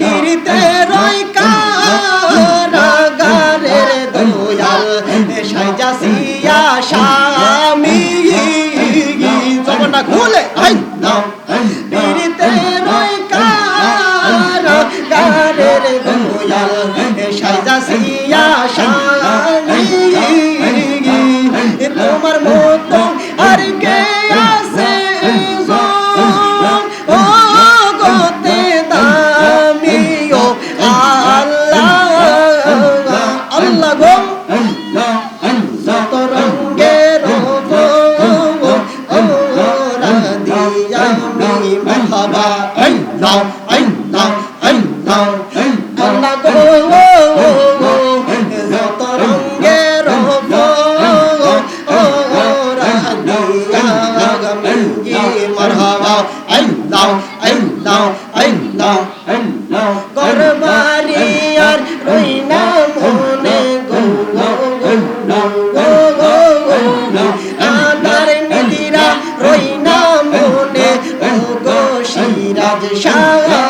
পীড়িতে রয় কারা? মনে ও গো সিরাজ সাগা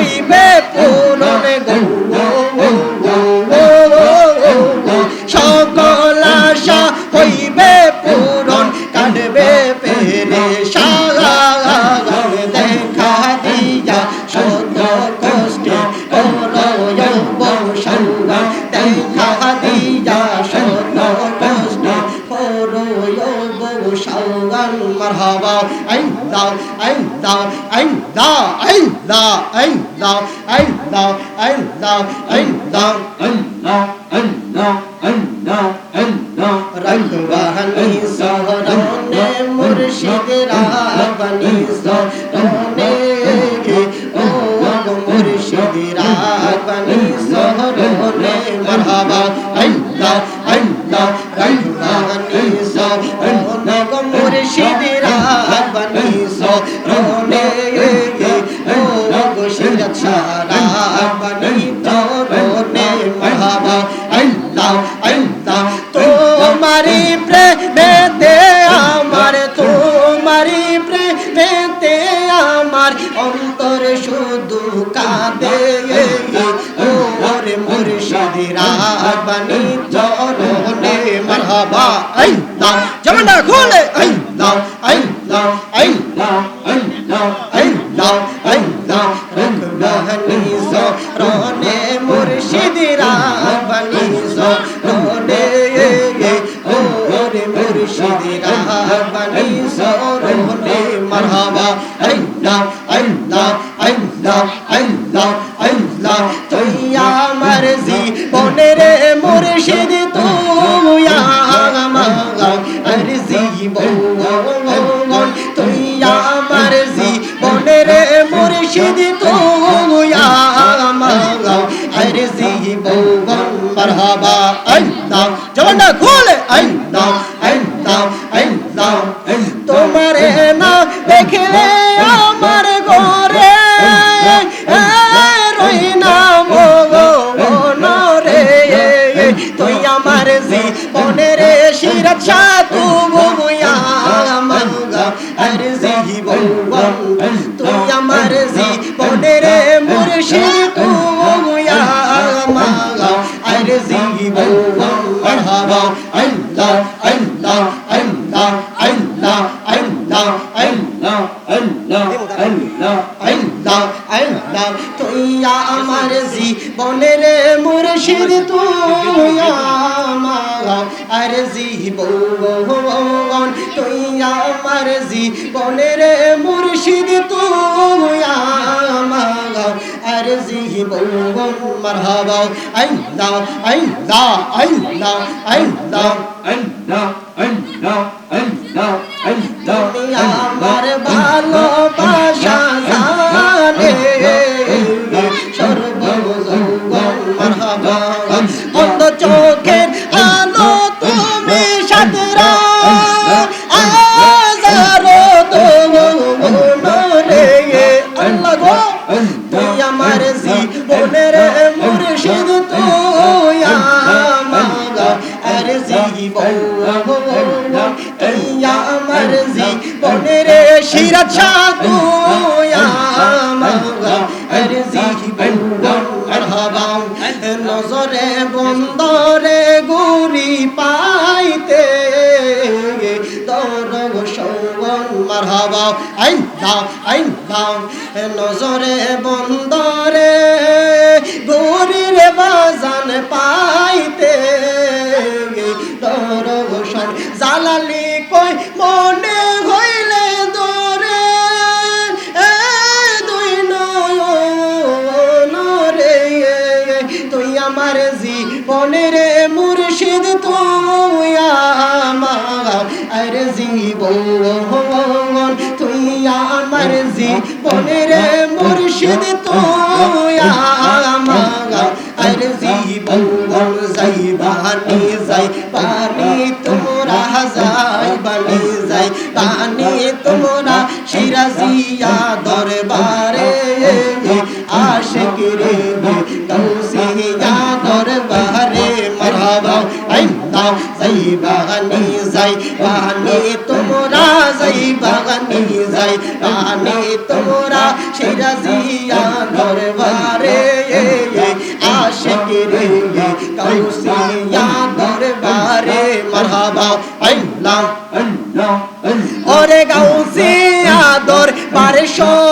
一杯 শাওগান মারহাবা আইন দাও আইন দাও আইন দাও আইন দাও আইন দাও আইন দাও আইন দাও আইন দাও আইন দাও আইন দাও আইন দাও আইন দাও রাখবানি মুর্শিদ রাখবানি সহরনে ও মুর্শিদ জানি জনগণে মারহাবা আই না জামানা খোলে। আই না মুর্শিদ জীবন মারহাবা আল্লাহ জবানটা খুলে আল্লাহ আল্লাহ আল্লাহ তোমারে না দেখলে আমার ঘরে রই না মরে তুই আমার জীবনের আইন দাও আইন দাও। তুইয়া আমার জীবনের মুর্শিদ, তুইয়া আমার আর জীবন তুইয়া আমার জীবনের মুর্শিদ, তুইয়া আমার আর জীবন মারহাবা। আইন দাও আইন দাও আইন দাও, আইন আমার জীবনের মুর্শিদ তুই আমার আর জীবন তুই আমার জীবনের শিরত তুই আমার আর জীবন নজরে বন্দরে গুরি পাইতে তোর সৌগন মারহাবা। আইন। দাও, আইন দাও, নজরে বন্দরে গুরির বাজান পাইতে তোর গোসন জালালি কই, মনে হইলে দরে দুই নয়নরে, তুই আমার জীবনের মুর্শিদ, তুই আমার জীবন। আমার জীবনের মুর্শিদ তুই আমার জীবন যাইবানি যাইবানি তোমরা যাইবানি যাইবানি তোমরা শিরাজিয়া দরবারে। আশিক রে তৌসিয়া দরবারে মারহাবা। আইন্দা যাইবানি যাইবানি তোমরা যাইবানি নিয়ে যাই আমি তোরা সেরা জিয়া দরবারে। আশিক রে কাউসিয়া দরবারে। মারহাবা, আল্লাহ আল্লাহ ওরে গাউসিয়া দরবারে সব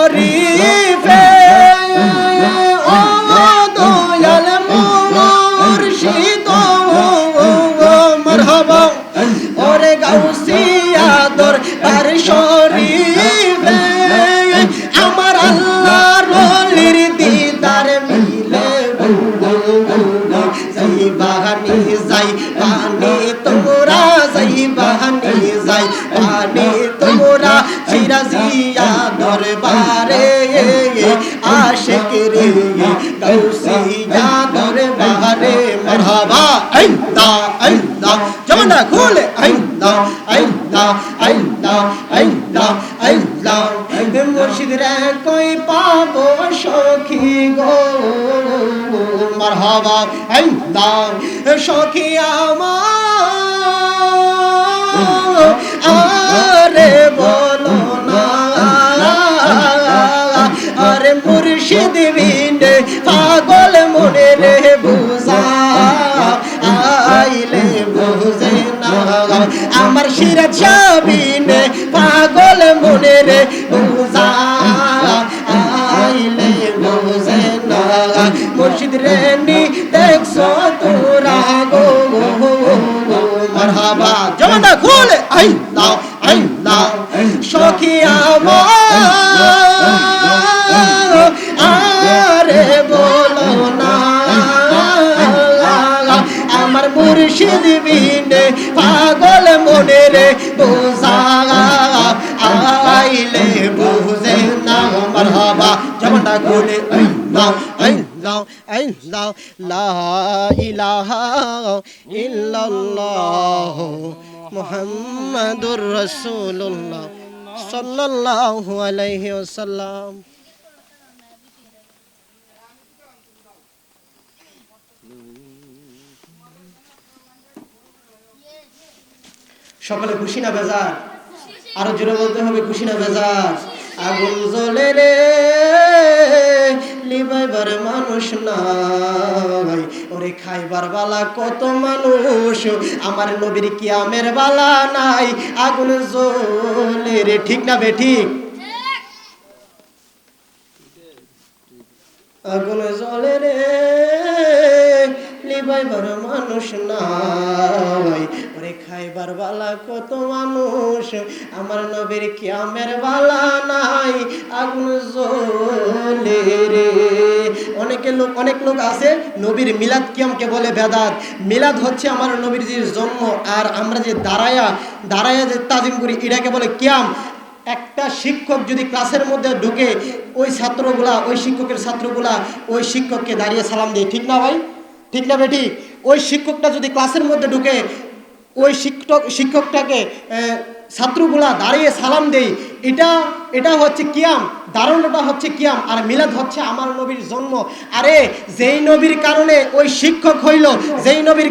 জমানা খুলে আইন্দা আইন্দা আইন্দা আইন্দা আইন্দা মুর্শিদ রে কই পাবো সখী গো মারহাবা আইন্দা সখী আমার আরে বলো না আরে মুর্শিদ বিনে পাগল মনে রে আমার সিরাজ সাবিনে পাগল মনে রে আইলে বুঝে না মুর্শিদ রে নি দেখছ তোরা গো মারহাবা। জমানা খুলে, আই দাও আই দাও সখী আমার, আরে বলো না। মুর্শিদ বিনে পাগল মনে রে বোঝা আইলে বুঝে না মারহাবা জমানটা খুলে দাও আল্লাহ আল্লাহ লা ইলাহা ইল্লাল্লাহ মুহাম্মাদুর রাসূলুল্লাহ সাল্লাল্লাহু আলাইহি ওয়াসাল্লাম। সকলে খুশি না বেজার? আরও জোরে বলতে হবে, খুশি না বেজার? আগুন জ্বলে রে লিবাইবার মানুষ নাই। ওরে খাইবার বালা কত মানুষ, আমার নবীর কিয়ামের বালা নাই। আগুন জ্বলে রে, ঠিক না বে, ঠিক? আগুন জ্বলে রে। লিবাইবার মানুষ নাই। ওরে খাইবার বালা কত মানুষ, আমার নবীর কিয়ামের বালা নাই। আগুন জ্বলে রে। অনেকে লোক অনেক লোক আছে, নবীর মিলাদ কিয়ামকে বলে বেদাত। মিলাদ হচ্ছে আমার নবীর যে জন্ম, আর আমরা যে দাঁড়ায়া দাঁড়ায়া যে তাজিম করি, এটাকে বলে কিয়াম। একটা শিক্ষক যদি ক্লাসের মধ্যে ঢুকে, ওই ছাত্রগুলা, ওই শিক্ষকের ছাত্রগুলা, ওই শিক্ষককে দাঁড়িয়ে সালাম দেয়, ঠিক না ভাই? ঠিক না বেটি? ওই শিক্ষকটা যদি ক্লাসের মধ্যে ঢুকে, ওই শিক্ষক শিক্ষকটাকে ছাত্রগুলা দাঁড়িয়ে সালাম দেই, এটা এটা হচ্ছে কিয়াম দারুণটা হচ্ছে কিয়াম, আর মিলাদ হচ্ছে আমার নবীর জন্ম। আরে, যেই নবীর কারণে ওই শিক্ষক হইল, যেই নবীর